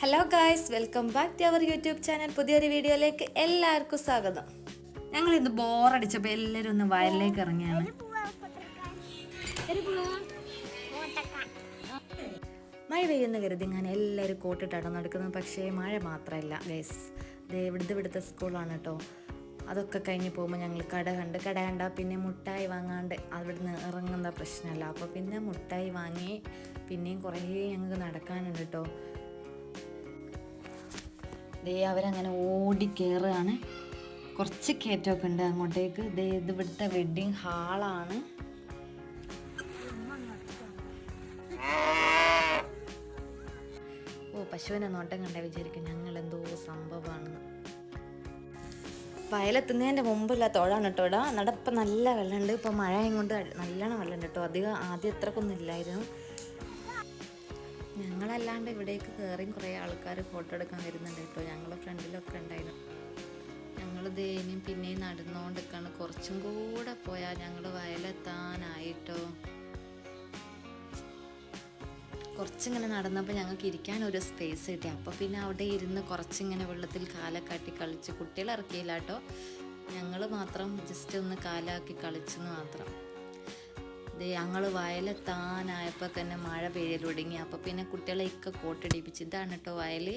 Hello guys welcome back to our YouTube channel പുതിയൊരു വീഡിയോയിലേക്ക് എല്ലാവർക്കും സ്വാഗതം. ഞങ്ങൾ ഇന്ന് ബോറടിച്ചപ്പോൾ എല്ലാവരും ഒന്ന് വയലിലേക്ക് ഇറങ്ങിയാണ്. മഴ പെയ്യുന്ന കരുതി ഞാൻ എല്ലാവരും കോട്ടിട്ടാണ് നടക്കുന്നത് പക്ഷേ മഴ മാത്രമല്ല ഗൈസ് ദേ ഇവിടുത്തെ ഇവിടുത്തെ സ്കൂളാണ് കേട്ടോ അതൊക്കെ കഴിഞ്ഞ് പോകുമ്പോൾ ഞങ്ങൾ കട കണ്ട് കട കണ്ട പിന്നെ മുട്ടായി വാങ്ങാണ്ട് അവിടുന്ന് ഇറങ്ങുന്ന പ്രശ്നമല്ല. അപ്പോൾ പിന്നെ മുട്ടായി വാങ്ങി പിന്നെയും കുറേ ഞങ്ങൾക്ക് നടക്കാനുണ്ട് കേട്ടോ ദേ അവരങ്ങനെ ഓടി കയറുകയാണ് കുറച്ച് കയറ്റമൊക്കെ ഉണ്ട് അങ്ങോട്ടേക്ക്. ദേ ഇത് ഇവിടുത്തെ വെഡ്ഡിങ് ഹാളാണ് ഓ പശുവിനെ നോട്ടം കണ്ട വിചാരിക്കും ഞങ്ങൾ എന്തോ സംഭവമാണ്. വയലെത്തുന്നതിന്റെ മുമ്പില്ല തോടാണ് കേട്ടോ ഇവിടെ. നടപ്പം നല്ല വെള്ളമുണ്ട്. ഇപ്പോൾ മഴയും കൊണ്ട് നല്ലോണം വെള്ളമുണ്ട് കേട്ടോ. അധികം ആദ്യം ഇത്രക്കൊന്നും ഇല്ലായിരുന്നു. ഞങ്ങളല്ലാണ്ട് ഇവിടേക്ക് കയറിയും കുറേ ആൾക്കാർ ഫോട്ടോ എടുക്കാൻ വരുന്നുണ്ട്. കേട്ടോ ഞങ്ങളുടെ ഫ്രണ്ടിലൊക്കെ ഉണ്ടായിരുന്നു. ഞങ്ങൾ ദേനിയും പിന്നെയും നടന്നുകൊണ്ടിരിക്കുകയാണ് കുറച്ചും കൂടെ പോയാൽ ഞങ്ങൾ വയലെത്താനായിട്ടോ. കുറച്ചിങ്ങനെ നടന്നപ്പോൾ ഞങ്ങൾക്ക് ഇരിക്കാൻ ഒരു സ്പേസ് കിട്ടി. അപ്പോൾ പിന്നെ അവിടെ ഇരുന്ന് കുറച്ചിങ്ങനെ വെള്ളത്തിൽ കാലക്കാട്ടി കളിച്ച്. കുട്ടികൾ ഇറക്കിയില്ല കേട്ടോ. ഞങ്ങൾ മാത്രം ജസ്റ്റ് ഒന്ന് കാലാക്കി കളിച്ചെന്ന് മാത്രം. ഇത് ഞങ്ങൾ വയലെത്താനായപ്പോൾ തന്നെ മഴ പെയ്യൽ തുടങ്ങി. അപ്പോൾ പിന്നെ കുട്ടികളെ ഇക്ക കോട്ടടിപ്പിച്ച് ഇതാണ് കേട്ടോ വയൽ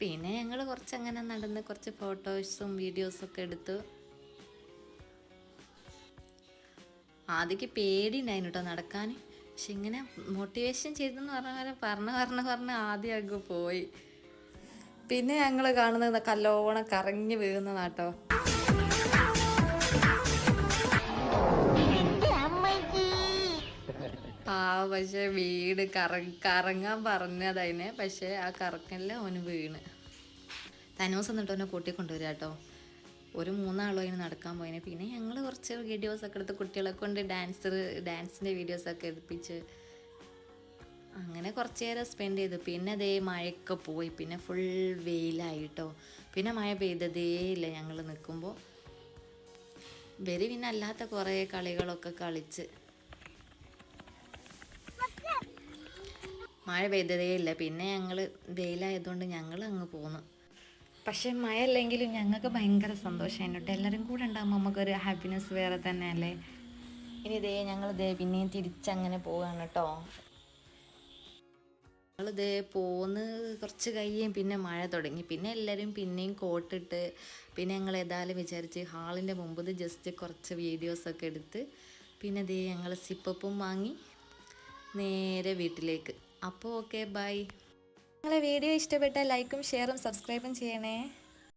പിന്നെ ഞങ്ങൾ കുറച്ച് അങ്ങനെ നടന്ന് കുറച്ച് ഫോട്ടോസും വീഡിയോസൊക്കെ എടുത്തു. ആദ്യം പേടി ഉണ്ടായിരുന്നു കേട്ടോ നടക്കാൻ. പക്ഷെ ഇങ്ങനെ മോട്ടിവേഷൻ ചെയ്തെന്ന് പറഞ്ഞ പോലെ പറഞ്ഞ് പറഞ്ഞ് പറഞ്ഞ് ആദ്യം അങ്ങ് പോയി. പിന്നെ ഞങ്ങൾ കാണുന്നത് കല്ലോണം കറങ്ങി വീഴുന്നതാട്ടോ. ആ പക്ഷെ വീട് കറ കറങ്ങാൻ പറഞ്ഞതതിനെ പക്ഷെ ആ കറക്കല്ല അവന് വീണ്. തനൂസ് എന്നിട്ട് അവനെ കൂട്ടിക്കൊണ്ടുവരിക കേട്ടോ ഒരു മൂന്നാളും അതിന് നടക്കാൻ പോയിന്. പിന്നെ ഞങ്ങൾ കുറച്ച് വീഡിയോസൊക്കെ എടുത്ത് കുട്ടികളെ കൊണ്ട് ഡാൻസർ ഡാൻസിന്റെ വീഡിയോസൊക്കെ എടുപ്പിച്ച് അങ്ങനെ കുറച്ച് നേരം സ്പെൻഡ് ചെയ്തു. പിന്നെ അതേ മഴയൊക്കെ പോയി. പിന്നെ ഫുൾ വെയിലായിട്ടോ. പിന്നെ മഴ പെയ്തതേ ഇല്ല ഞങ്ങൾ നിൽക്കുമ്പോൾ വെരി പിന്നെ അല്ലാത്ത കുറേ കളികളൊക്കെ കളിച്ച്. മഴ പെയ്തതേ ഇല്ല. പിന്നെ ഞങ്ങൾ വെയിലായതുകൊണ്ട് ഞങ്ങൾ അങ്ങ് പോന്നു. പക്ഷെ മഴ അല്ലെങ്കിലും ഞങ്ങൾക്ക് ഭയങ്കര സന്തോഷമായിരുന്നു കേട്ടോ. എല്ലാവരും കൂടെ ഉണ്ടാകുമ്പോൾ നമുക്കൊരു ഹാപ്പിനെസ് വേറെ തന്നെ അല്ലേ ഇനി ഇതേ ഞങ്ങൾ ഇതേ പിന്നെയും തിരിച്ചങ്ങനെ പോവുകയാണ് കേട്ടോ. ഞങ്ങളിതേ പോന്ന് കുറച്ച് കഴിയും പിന്നെ മഴ തുടങ്ങി. പിന്നെ എല്ലാവരും പിന്നെയും കോട്ടിട്ട് പിന്നെ ഞങ്ങൾ ഏതായാലും വിചാരിച്ച് ഹാളിന്റെ മുമ്പ് ജസ്റ്റ് കുറച്ച് വീഡിയോസൊക്കെ എടുത്ത് പിന്നെ ദേ ഞങ്ങൾ സിപ്പപ്പും വാങ്ങി നേരെ വീട്ടിലേക്ക്. അപ്പോൾ ഓക്കെ ബൈ നിങ്ങളെ വീഡിയോ ഇഷ്ടപ്പെട്ട ലൈക്കും ഷെയറും സബ്സ്ക്രൈബും ചെയ്യണേ.